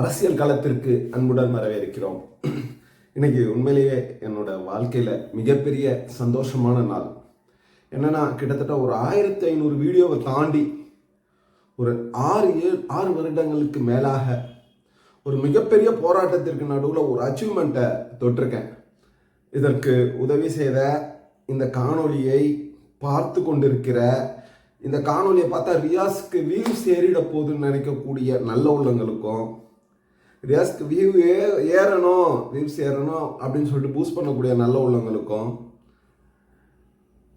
அரசியல் களத்திற்கு அன்புடன் வரவேற்கிறோம். இன்னைக்கு உண்மையிலேயே என்னோட வாழ்க்கையில் மிகப்பெரிய சந்தோஷமான நாள். என்னன்னா கிட்டத்தட்ட ஒரு ஆயிரத்தி ஐநூறு வீடியோவை தாண்டி ஒரு ஆறு ஏழு ஆறு வருடங்களுக்கு மேலாக ஒரு மிகப்பெரிய போராட்டத்திற்கு நடுவில் ஒரு அச்சீவ்மெண்ட்டை தொட்டிருக்கேன். இதற்கு உதவி செய்த இந்த காணொளியை பார்த்து கொண்டிருக்கிற இந்த காணொளியை பார்த்தா ரியாஸ்க்கு வியூஸ் ஏறிட போகுதுன்னு நினைக்கக்கூடிய நல்ல உள்ளங்களுக்கும் ரியாஸ்க்கு வியூ ஏ ஏறணும் வியூஸ் ஏறணும் அப்படின்னு சொல்லிட்டு பூஸ்ட் பண்ணக்கூடிய நல்ல உள்ளங்களுக்கும்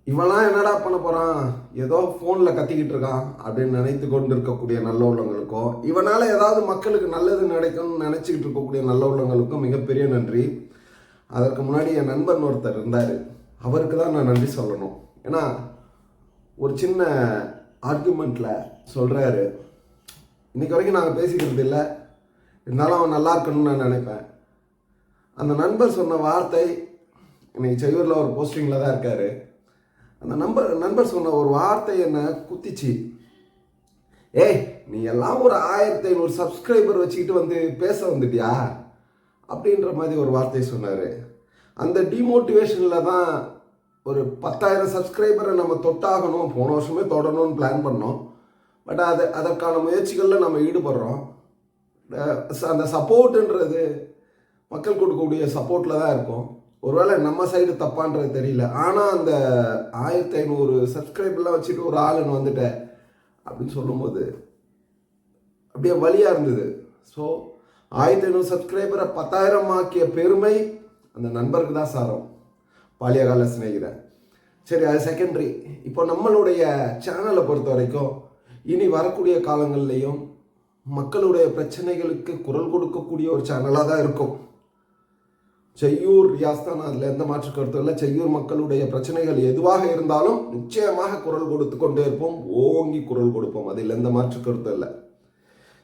இவன்லாம் என்னடா பண்ண போகிறான் ஏதோ ஃபோனில் கத்திக்கிட்டு இருக்கான் அப்படின்னு நினைத்து கொண்டு இருக்கக்கூடிய நல்ல உள்ளங்களுக்கும் இவனால் ஏதாவது மக்களுக்கு நல்லது நடக்கும்னு நினச்சிக்கிட்டு இருக்கக்கூடிய நல்ல உள்ளங்களுக்கும் மிகப்பெரிய நன்றி. அதற்கு முன்னாடி என் நண்பன் ஒருத்தர் இருந்தார். அவருக்கு தான் நான் நன்றி சொல்லணும். ஏன்னா ஒரு சின்ன ஆர்குமெண்ட்டில் சொல்கிறாரு இன்றைக்கி வரைக்கும் நாங்கள் பேசிக்கிறது இல்லை இருந்தாலும் அவன் நல்லா இருக்கணும்னு நான் நினைப்பேன். அந்த நண்பர் சொன்ன வார்த்தை இன்னைக்கு செய்யூரில் ஒரு போஸ்டிங்கில் தான் இருக்கார். அந்த நம்பர் நண்பர் சொன்ன ஒரு வார்த்தை என்னை? குத்திச்சு. ஏய் நீ எல்லாம் ஒரு ஆயிரத்தி ஐநூறு சப்ஸ்கிரைபர் வச்சுக்கிட்டு வந்து பேச வந்துட்டியா? அப்படின்ற மாதிரி ஒரு வார்த்தை சொன்னார். அந்த டிமோட்டிவேஷனில் தான் ஒரு பத்தாயிரம் சப்ஸ்கிரைபரை நம்ம தொட்டாகணும் போன வருஷமே தொடணும்னு பிளான் பண்ணோம். பட் அது அதற்கான முயற்சிகளில் நம்ம ஈடுபடுறோம். அந்த சப்போர்ட்டுன்றது மக்கள் கொடுக்கக்கூடிய சப்போர்ட்டில் தான் இருக்கும். ஒருவேளை நம்ம சைடு தப்பான்றது தெரியல. ஆனால் அந்த ஆயிரத்தி ஐநூறு சப்ஸ்கிரைபர்லாம் வச்சுட்டு ஒரு ஆளுன்னு வந்துட்டேன் அப்படின்னு சொல்லும்போது அப்படியே வழியாக இருந்தது. ஸோ ஆயிரத்தி ஐநூறு சப்ஸ்கிரைபரை பத்தாயிரம் ஆக்கிய பெருமை அந்த நண்பருக்கு தான் சாரம். பாலியகால சிநேகிதன் சரி அது செகண்டரி இப்போ நம்மளுடைய சேனலை பொறுத்த வரைக்கும் இனி வரக்கூடிய காலங்கள்லையும் மக்களுடைய பிரச்சனைகளுக்கு குரல் கொடுக்கக்கூடிய ஒரு சேனலாக தான் இருக்கும். செய்யூர் ரியாஸ் தான் அதில் எந்த மாற்று கருத்தும் இல்லை. செய்யூர் மக்களுடைய பிரச்சனைகள் எதுவாக இருந்தாலும் நிச்சயமாக குரல் கொடுத்து கொண்டே இருப்போம். ஓங்கி குரல் கொடுப்போம். அதில் எந்த மாற்று கருத்தும் இல்லை.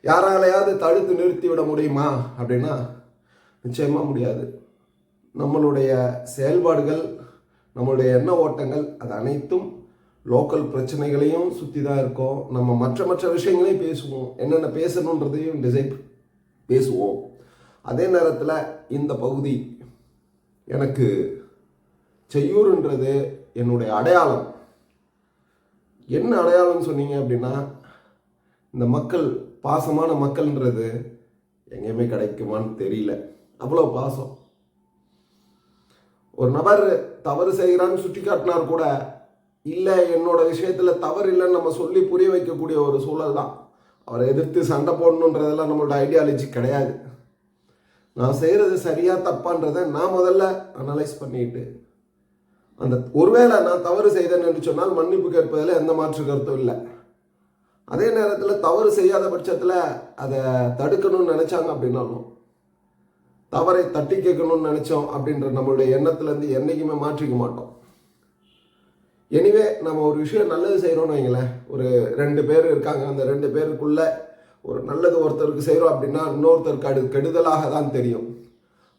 யாராலையாவது தடுத்து நிறுத்தி விட முடியுமா அப்படின்னா நிச்சயமாக முடியாது. நம்மளுடைய செயல்பாடுகள் நம்மளுடைய எண்ண ஓட்டங்கள் அது அனைத்தும் லோக்கல் பிரச்சனைகளையும் சுற்றி தான் இருக்கோம். நம்ம மற்ற மற்ற விஷயங்களையும் பேசுவோம். என்னென்ன பேசணுன்றதையும் டிசைட் பேசுவோம். அதே நேரத்தில் இந்த பகுதி எனக்கு செய்யூர்ன்றது என்னுடைய அடையாளம். என்ன அடையாளம்னு சொன்னீங்க அப்படின்னா இந்த மக்கள் பாசமான மக்கள்ன்றது எங்கேயுமே கிடைக்குமான்னு தெரியல. அவ்வளோ பாசம். ஒரு நபர் தவறு செய்கிறான்னு சுட்டி காட்டினார் கூட இல்லை என்னோட விஷயத்தில் தவறு இல்லைன்னு நம்ம சொல்லி புரிய வைக்கக்கூடிய ஒரு சூழல் தான். அவரை எதிர்த்து சண்டை போடணுன்றதெல்லாம் நம்மளோட ஐடியாலஜி கிடையாது. நான் செய்கிறது சரியா தப்பான்றதை நான் முதல்ல அனலைஸ் பண்ணிட்டு அந்த ஒருவேளை நான் தவறு செய்தேன்னு என்று சொன்னால் மன்னிப்பு கேட்பதில் எந்த மாற்று கருத்தும் இல்லை. அதே நேரத்தில் தவறு செய்யாத பட்சத்தில் அதை தடுக்கணும்னு நினச்சாங்க அப்படின்னாலும் தவறை தட்டி கேட்கணும்னு நினச்சோம் அப்படின்ற நம்மளுடைய எண்ணத்துலேருந்து என்றைக்குமே மாற்றிக்க மாட்டோம். எனிவே நம்ம ஒரு விஷயம் நல்லது செய்கிறோம்னு வைங்களேன். ஒரு ரெண்டு பேர் இருக்காங்க. அந்த ரெண்டு பேருக்குள்ள ஒரு நல்லது ஒருத்தருக்கு செய்கிறோம் அப்படின்னா இன்னொருத்தருக்கு அது கெடுதலாக தான் தெரியும்.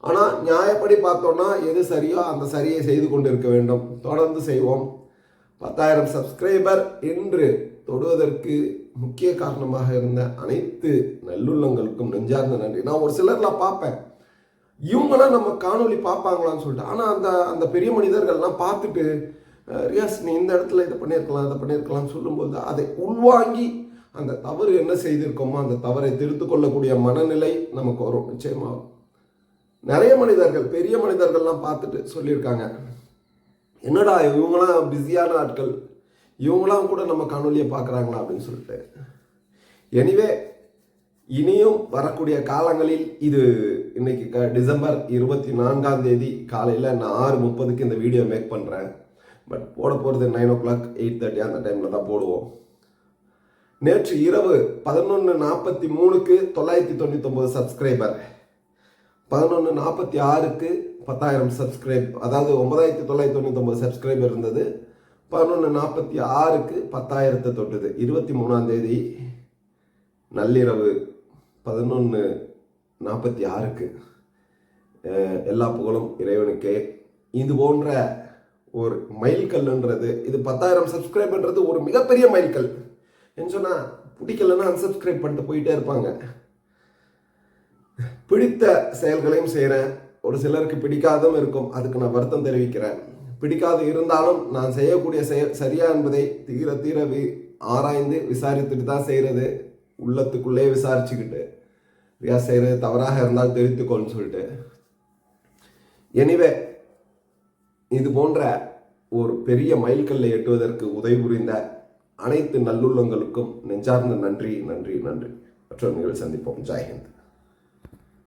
ஆனால் நியாயப்படி பார்த்தோம்னா எது சரியோ அந்த சரியை செய்து கொண்டு இருக்க வேண்டும். தொடர்ந்து செய்வோம். பத்தாயிரம் சப்ஸ்கிரைபர் என்று தொடுவதற்கு முக்கிய காரணமாக இருந்த அனைத்து நல்லுள்ளங்களுக்கும் நெஞ்சார்ந்த நன்றி. நான் ஒரு சிலர்லாம் பார்ப்பேன். இவங்களாம் நம்ம காணொளி பார்ப்பாங்களான்னு சொல்லிட்டு. ஆனால் அந்த அந்த பெரிய மனிதர்கள்லாம் பார்த்துட்டு ரியாஸ் நீ இந்த இடத்துல இதை பண்ணியிருக்கலாம் இதை பண்ணியிருக்கலாம்னு சொல்லும்போது அதை உள்வாங்கி அந்த தவறு என்ன செய்திருக்கோமோ அந்த தவறை திருத்து கொள்ளக்கூடிய மனநிலை நமக்கு வரும் நிச்சயமாக நிறைய மனிதர்கள் பெரிய மனிதர்கள்லாம் பார்த்துட்டு சொல்லியிருக்காங்க. என்னடா இவங்களாம் பிஸியான ஆட்கள் இவங்களாம் கூட நம்ம காணொலியை பார்க்குறாங்களா அப்படின்னு சொல்லிட்டு. எனிவே இனியும் வரக்கூடிய காலங்களில் இது இன்னைக்கு க- டிசம்பர் இருபத்தி நான்காம் தேதி காலையில் நான் ஆறு முப்பதுக்கு இந்த வீடியோ மேக் பண்ணுறேன் பட் போட போகிறது nine o'clock eight thirty அந்த டைமில் தான் போடுவோம். நேற்று இரவு பதினொன்று நாற்பத்தி மூணுக்கு தொள்ளாயிரத்தி தொண்ணூத்தொம்பது சப்ஸ்கிரைபர் பதினொன்று நாற்பத்தி ஆறுக்கு பத்தாயிரம் சப்ஸ்கிரைப் அதாவது ஒன்பதாயிரத்தி தொள்ளாயிரத்தி தொண்ணூத்தொம்பது சப்ஸ்கிரைபர் இருந்தது. பதினொன்று நாற்பத்தி ஆறுக்கு பத்தாயிரத்தை தொட்டுது. இருபத்தி மூணாம் தேதி நள்ளிரவு பதினொன்று நாற்பத்தி ஆறுக்கு எல்லா புகழும் இறைவனுக்கே. இது போன்ற ஒரு மைல்கல்ன்றது இது பத்தாயிரம் சப்ஸ்கிரைப்ன்றது ஒரு மிகப்பெரிய மைல்கல் என்ன சொன்னால் பிடிக்கலன்னா அன்சப்ஸ்கிரைப் பண்ணிட்டு போயிட்டே இருப்பாங்க. பிடித்த செயல்களையும் செய்கிறேன் ஒரு சிலருக்கு பிடிக்காதும் இருக்கும். அதுக்கு நான் வருத்தம் தெரிவிக்கிறேன். பிடிக்காது இருந்தாலும் நான் செய்யக்கூடிய செயல் சரியா என்பதை தீர தீர வி ஆராய்ந்து விசாரித்துட்டு தான் செய்கிறது உள்ளத்துக்குள்ளே விசாரிச்சுக்கிட்டு ரியா செய்கிறது தவறாக இருந்தால் தெரிவித்துக்கோன்னு சொல்லிட்டு. எனிவே இது போன்ற ஒரு பெரிய மைல்கல்லை எட்டுவதற்கு உதவி புரிந்த அனைத்து நல்லுள்ளங்களுக்கும் நெஞ்சார்ந்த நன்றி நன்றி நன்றி. மற்றொரு நிகழ்ச்சி சந்திப்போம். ஜெய்ஹிந்த்